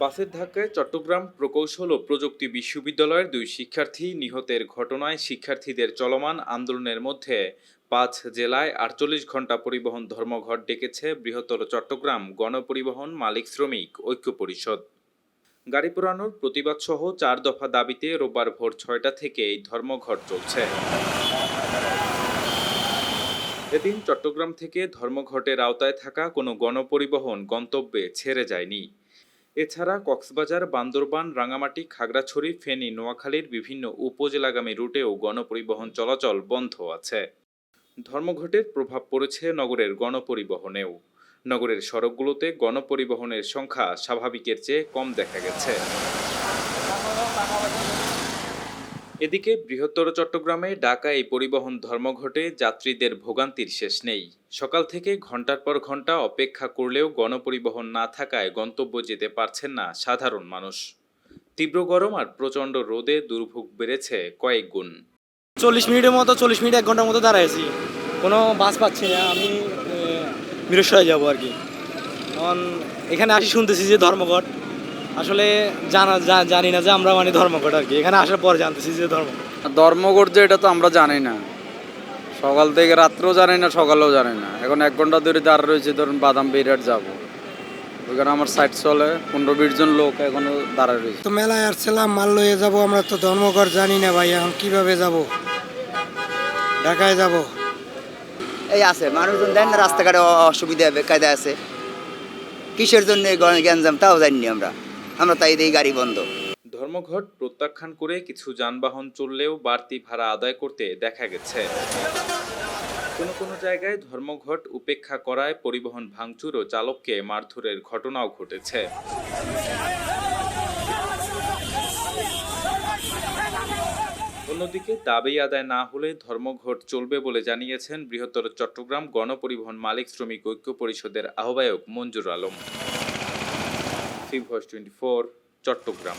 বাসের ধাক্কায় চট্টগ্রাম প্রকৌশল ও প্রযুক্তি বিশ্ববিদ্যালয়ের দুই শিক্ষার্থী নিহতের ঘটনায় শিক্ষার্থীদের চলমান আন্দোলনের মধ্যে পাঁচ জেলায় আটচল্লিশ ঘণ্টা পরিবহন ধর্মঘট ডেকেছে বৃহত্তর চট্টগ্রাম গণপরিবহন মালিক শ্রমিক ঐক্য পরিষদ। গাড়ি পোড়ানোর প্রতিবাদ সহ চার দফা দাবিতে রোববার ভোর ছয়টা থেকে এই ধর্মঘট চলছে। এদিন চট্টগ্রাম থেকে ধর্মঘটের আওতায় থাকা কোনো গণপরিবহন গন্তব্যে ছেড়ে যায়নি। এছাড়া কক্সবাজার, বান্দরবান, রাঙামাটি, খাগড়াছড়ি, ফেনী, নোয়াখালীর বিভিন্ন উপজেলাগামী রুটেও গণপরিবহন চলাচল বন্ধ আছে। ধর্মঘটের প্রভাব পড়েছে নগরের গণপরিবহনেও। নগরের সড়কগুলোতে গণপরিবহনের সংখ্যা স্বাভাবিকের চেয়ে কম দেখা গেছে। এদিকে বৃহত্তর চট্টগ্রামে ডাকা এই পরিবহন ধর্মঘটে যাত্রীদের ভোগান্তির শেষ নেই। সকাল থেকে ঘণ্টার পর ঘণ্টা অপেক্ষা করলেও গণপরিবহন না থাকায় গন্তব্য যেতে পারছেন না সাধারণ মানুষ। তীব্র গরম আর প্রচণ্ড রোদে দুর্ভোগ বেড়েছে কয়েক গুণ। চল্লিশ মিনিটের মতো, চল্লিশ মিনিট এক ঘণ্টার মতো দাঁড়াইছি। কোনো বাস পাচ্ছি না, আমি বৃহস্পতি যাব আর কি। এখানে আসি শুনতেছি যে ধর্মঘট। আসলে জানা জানি না যে আমরা মানে ধর্মঘট আর কি। এখানে আসার পর জানতেছি যে ধর্মঘট ধর্মঘট যে এটা তো আমরা জানি না। সকাল থেকে রাত্রেও জানি না সকালেও জানি না। এখন এক ঘণ্টা ধরে দাঁড় রয়েছে ধরুন বাদাম বিরাট যাব। ওইখানে আমার সাইড চলে পনেরো বিশ জন লোক এখনও দাঁড়ায় রয়েছে। তো মেলায় আসছিলাম মাল লইয়ে যাব আমরা তো ধর্মঘট জানি না ভাই এখন কীভাবে যাব? ঢাকায় যাব। এই আছে মানুষজন দেন না রাস্তাঘাটে অসুবিধা বেকায়দা আছে। কিসের জন্য গ্যাঞ্জাম তাও জানিনি আমরা। আমরা তাই এই গাড়ি বন্ধ। ধর্মঘট প্রত্যাখ্যান করে কিছু যানবাহন চললেও বাড়তি ভাড়া আদায় করতে দেখা গেছে। কোনো কোনো জায়গায় ধর্মঘট উপেক্ষা করায় পরিবহন ভাঙচুর ও চালককে মারধরের ঘটনাও ঘটেছে। অন্যদিকে দাবি আদায় না হলে ধর্মঘট চলবে বলে জানিয়েছেন বৃহত্তর চট্টগ্রাম গণপরিবহন মালিক শ্রমিক ঐক্য পরিষদের আহ্বায়ক মঞ্জুর আলম। সিভস টোয়েন্টি ফোর চট্টগ্রাম